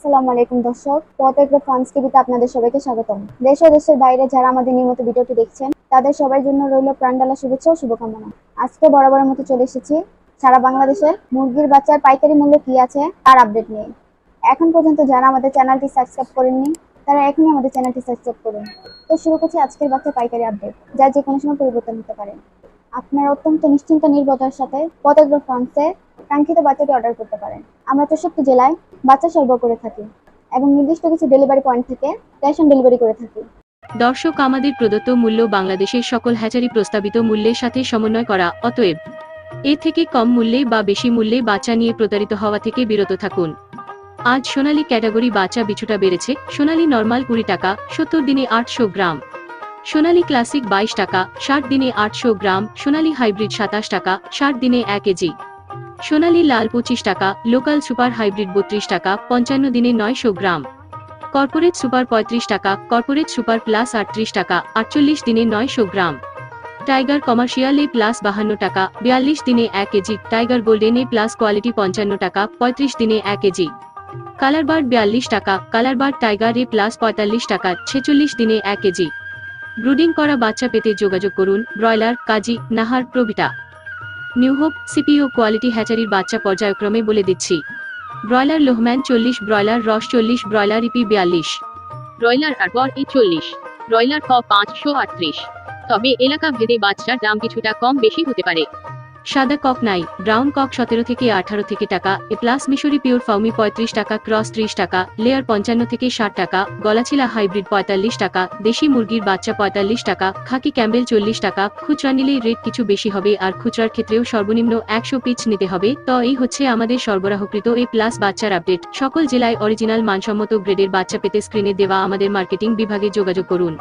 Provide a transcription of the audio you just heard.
আসসালামু আলাইকুম দর্শক। আপনাদের সবাইকে স্বাগতম। দেশ ও দেশের বাইরে যারা আমাদের নিয়মিত ভিডিওটি দেখছেন, তাদের জন্য রইল প্রাণডালা শুভেচ্ছা ও শুভকামনা। আজকে বরাবরের মতো চলে এসেছি সারা বাংলাদেশে মুরগির বাচ্চার পাইকারি মূল্য কি আছে তার আপডেট নিয়ে। এখন পর্যন্ত যারা আমাদের চ্যানেলটি সাবস্ক্রাইব করেননি, তারা এখনই আমাদের চ্যানেলটি সাবস্ক্রাইব করুন। তো শুরু করছি আজকের বাচ্চার পাইকারি আপডেট যা যে কোনো সময় পরিবর্তন হতে পারে। আপনারা অত্যন্ত নিশ্চিন্ত নির্ভরতার সাথে পথেগ্র ফান্সে কাঙ্ক্ষিত বাচ্চাটি অর্ডার করতে পারেন। আমরা চৌষট্টি জেলায় বাচ্চা সরবরাহ করে থাকি এবং নির্দিষ্ট কিছু ডেলিভারি পয়েন্ট থেকে ক্যাশ অন ডেলিভারি করে থাকি। দর্শক, আমাদের প্রদত্ত মূল্য বাংলাদেশের সকল হ্যাচারি প্রস্তাবিত মূল্যের সাথে সমন্বয় করা, অতএব এর থেকে কম মূল্যে বা বেশি মূল্যে বাচ্চা নিয়ে প্রতারিত হওয়া থেকে বিরত থাকুন। আজ সোনালী ক্যাটাগরি বাচ্চা বিছুটা বেড়েছে। সোনালী নর্মাল কুড়ি টাকা, সত্তর দিনে আটশো গ্রাম। সোনালী ক্লাসিক বাইশ টাকা, ষাট দিনে আটশো গ্রাম। সোনালী হাইব্রিড সাতাশ টাকা, ষাট দিনে এক কেজি। সোনালী লাল পঁচিশ টাকা, লোকাল সুপার হাইব্রিড বত্রিশ টাকা, পঞ্চান্ন দিনে নয়শো গ্রাম। কর্পোরেট সুপার পঁয়ত্রিশ টাকা, কর্পোরেট সুপার প্লাস আটত্রিশ টাকা, আটচল্লিশ দিনে নয়শো গ্রাম। টাইগার কমার্শিয়াল এ প্লাস বাহান্ন টাকা, বিয়াল্লিশ দিনে এক KG, tiger golden A plus quality পঞ্চান্ন টাকা, পঁয়ত্রিশ দিনে এক কেজি। কালার বার্ড বিয়াল্লিশ টাকা, colour bird tiger A plus পঁয়তাল্লিশ টাকা, ছেচল্লিশ দিনে এক কেজি। ব্রুডিং করা বাচ্চা পেতে যোগাযোগ করুন, ব্রয়লার, কাজী, নাহার প্রভিতা নিউ হোপ সিপিও কোয়ালিটি হ্যাচারির বাচ্চা পর্যায়ক্রমে বলে দিচ্ছি। ব্রয়লার লোহম্যান চল্লিশ, ব্রয়লার রস চল্লিশ, ব্রয়লার ইপি বিয়াল্লিশ। ব্রয়লার আর আরবর ই চল্লিশ, ব্রয়লার ক পাঁচশো আটত্রিশ। তবে এলাকা ভেদে বাচ্চার দাম কিছুটা কম বেশি হতে পারে। সাদা কক নাই, ব্রাউন কক সতেরো থেকে আঠারো থেকে টাকা, এ প্লাস মিশরি পিওর ফাউমি পঁয়ত্রিশ টাকা, ক্রস ত্রিশ টাকা, লেয়ার পঞ্চান্ন থেকে ষাট টাকা, গলাছিলা হাইব্রিড পঁয়তাল্লিশ টাকা, দেশি মুরগির বাচ্চা পঁয়তাল্লিশ টাকা, খাকি ক্যাম্বেল চল্লিশ টাকা, খুচরা নিলেই রেট কিছু বেশি হবে আর খুচরার ক্ষেত্রেও সর্বনিম্ন একশো পিচ নিতে হবে, তো এই হচ্ছে আমাদের সরবরাহকৃত এ প্লাস বাচ্চার আপডেট। সকল জেলায় অরিজিনাল মানসম্মত গ্রেডের বাচ্চা পেতে স্ক্রিনে দেওয়া আমাদের মার্কেটিং বিভাগে যোগাযোগ করুন।